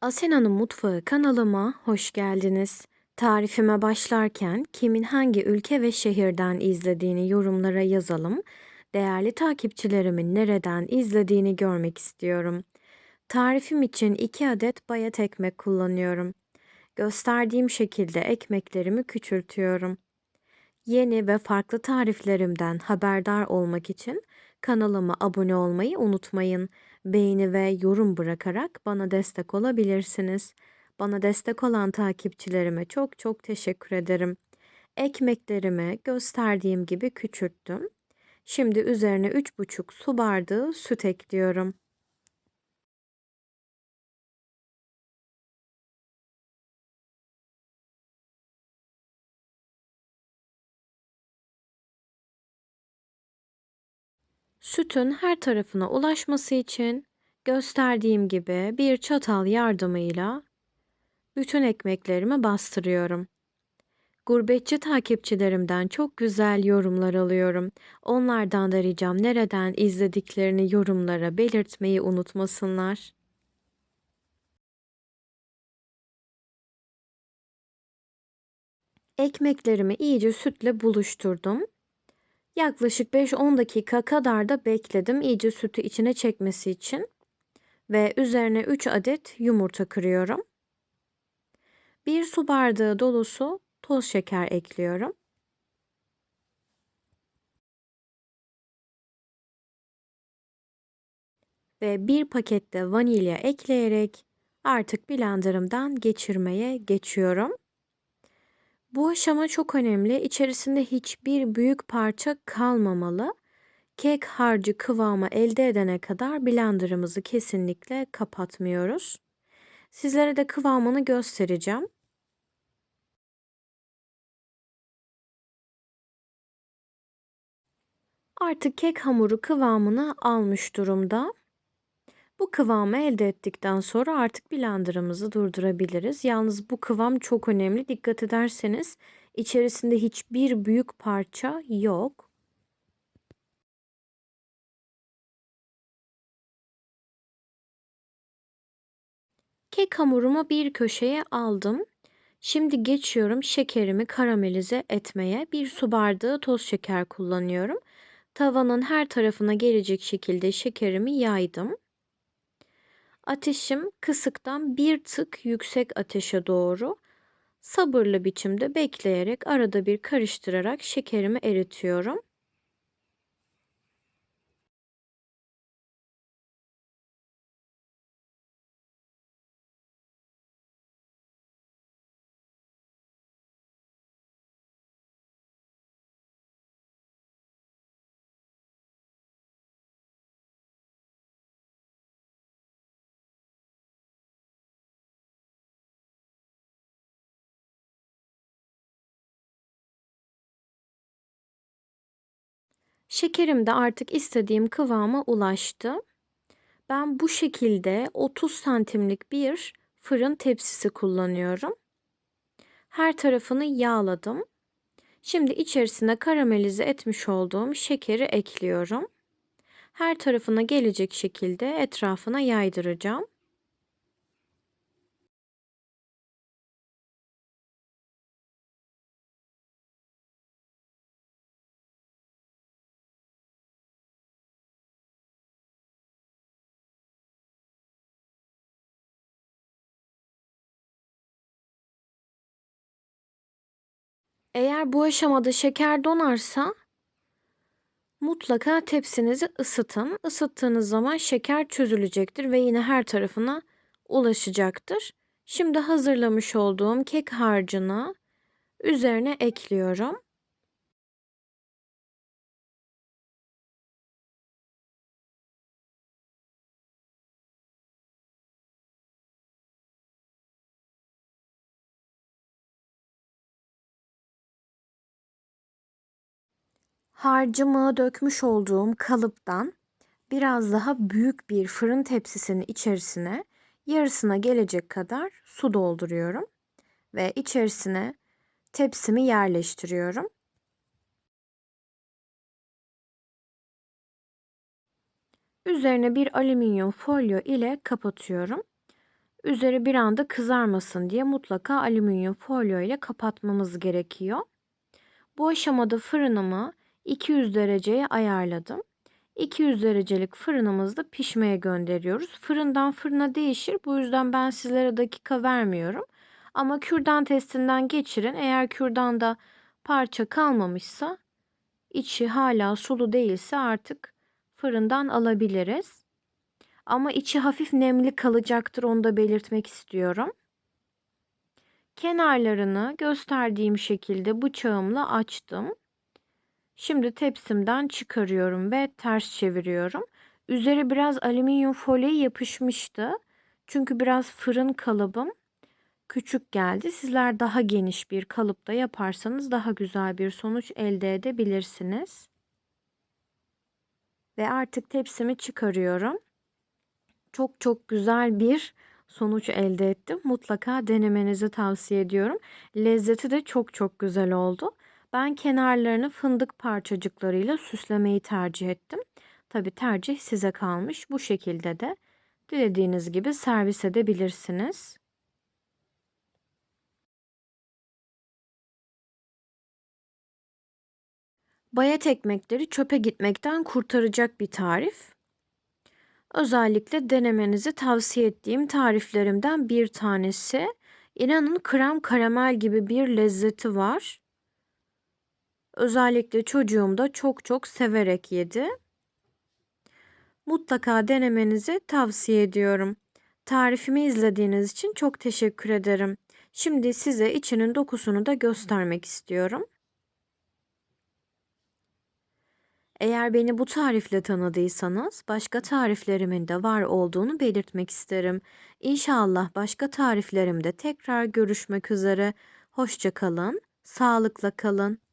Asena'nın Mutfağı kanalıma hoş geldiniz. Tarifime başlarken kimin hangi ülke ve şehirden izlediğini yorumlara yazalım. Değerli takipçilerimin nereden izlediğini görmek istiyorum. Tarifim için 2 adet bayat ekmek kullanıyorum. Gösterdiğim şekilde ekmeklerimi küçültüyorum. Yeni ve farklı tariflerimden haberdar olmak için kanalıma abone olmayı unutmayın. Beğeni ve yorum bırakarak bana destek olabilirsiniz. Bana destek olan takipçilerime çok çok teşekkür ederim. Ekmeklerimi gösterdiğim gibi küçülttüm. Şimdi üzerine 3,5 su bardağı süt ekliyorum. Sütün her tarafına ulaşması için gösterdiğim gibi bir çatal yardımıyla bütün ekmeklerimi bastırıyorum. Gurbetçi takipçilerimden çok güzel yorumlar alıyorum. Onlardan da ricam nereden izlediklerini yorumlara belirtmeyi unutmasınlar. Ekmeklerimi iyice sütle buluşturdum. Yaklaşık 5-10 dakika kadar da bekledim iyice sütü içine çekmesi için. Ve üzerine 3 adet yumurta kırıyorum. 1 su bardağı dolusu toz şeker ekliyorum. Ve bir pakette vanilya ekleyerek artık blenderımdan geçirmeye geçiyorum. Bu aşama çok önemli. İçerisinde hiçbir büyük parça kalmamalı. Kek harcı kıvamı elde edene kadar blenderımızı kesinlikle kapatmıyoruz. Sizlere de kıvamını göstereceğim. Artık kek hamuru kıvamını almış durumda. Bu kıvamı elde ettikten sonra artık blenderımızı durdurabiliriz. Yalnız bu kıvam çok önemli. Dikkat ederseniz içerisinde hiçbir büyük parça yok. Kek hamurumu bir köşeye aldım. Şimdi geçiyorum şekerimi karamelize etmeye. Bir su bardağı toz şeker kullanıyorum. Tavanın her tarafına gelecek şekilde şekerimi yaydım. Ateşim kısıktan bir tık yüksek ateşe doğru sabırlı biçimde bekleyerek arada bir karıştırarak şekerimi eritiyorum. Şekerim de artık istediğim kıvama ulaştı. Ben bu şekilde 30 santimlik bir fırın tepsisi kullanıyorum. Her tarafını yağladım. Şimdi içerisine karamelize etmiş olduğum şekeri ekliyorum. Her tarafına gelecek şekilde etrafına yaydıracağım. Eğer bu aşamada şeker donarsa mutlaka tepsinizi ısıtın. Isıttığınız zaman şeker çözülecektir ve yine her tarafına ulaşacaktır. Şimdi hazırlamış olduğum kek harcını üzerine ekliyorum. Harcımı dökmüş olduğum kalıptan biraz daha büyük bir fırın tepsisinin içerisine yarısına gelecek kadar su dolduruyorum ve içerisine tepsimi yerleştiriyorum. Üzerine bir alüminyum folyo ile kapatıyorum. Üzeri bir anda kızarmasın diye mutlaka alüminyum folyo ile kapatmamız gerekiyor. Bu aşamada fırınımı 200 dereceye ayarladım. 200 derecelik fırınımızda pişmeye gönderiyoruz. Fırından fırına değişir. Bu yüzden ben sizlere dakika vermiyorum. Ama kürdan testinden geçirin. Eğer kürdanda parça kalmamışsa, içi hala sulu değilse artık fırından alabiliriz. Ama içi hafif nemli kalacaktır onu da belirtmek istiyorum. Kenarlarını gösterdiğim şekilde bıçağımla açtım. Şimdi tepsimden çıkarıyorum ve ters çeviriyorum. Üzeri biraz alüminyum folyo yapışmıştı. Çünkü biraz fırın kalıbım küçük geldi. Sizler daha geniş bir kalıpta yaparsanız daha güzel bir sonuç elde edebilirsiniz. Ve artık tepsimi çıkarıyorum. Çok çok güzel bir sonuç elde ettim. Mutlaka denemenizi tavsiye ediyorum. Lezzeti de çok çok güzel oldu. Ben kenarlarını fındık parçacıklarıyla süslemeyi tercih ettim. Tabi tercih size kalmış. Bu şekilde de dilediğiniz gibi servis edebilirsiniz. Bayat ekmekleri çöpe gitmekten kurtaracak bir tarif. Özellikle denemenizi tavsiye ettiğim tariflerimden bir tanesi. İnanın krem karamel gibi bir lezzeti var. Özellikle çocuğum da çok çok severek yedi. Mutlaka denemenizi tavsiye ediyorum. Tarifimi izlediğiniz için çok teşekkür ederim. Şimdi size içinin dokusunu da göstermek istiyorum. Eğer beni bu tarifle tanıdıysanız başka tariflerimin de var olduğunu belirtmek isterim. İnşallah başka tariflerimde tekrar görüşmek üzere. Hoşça kalın, sağlıkla kalın.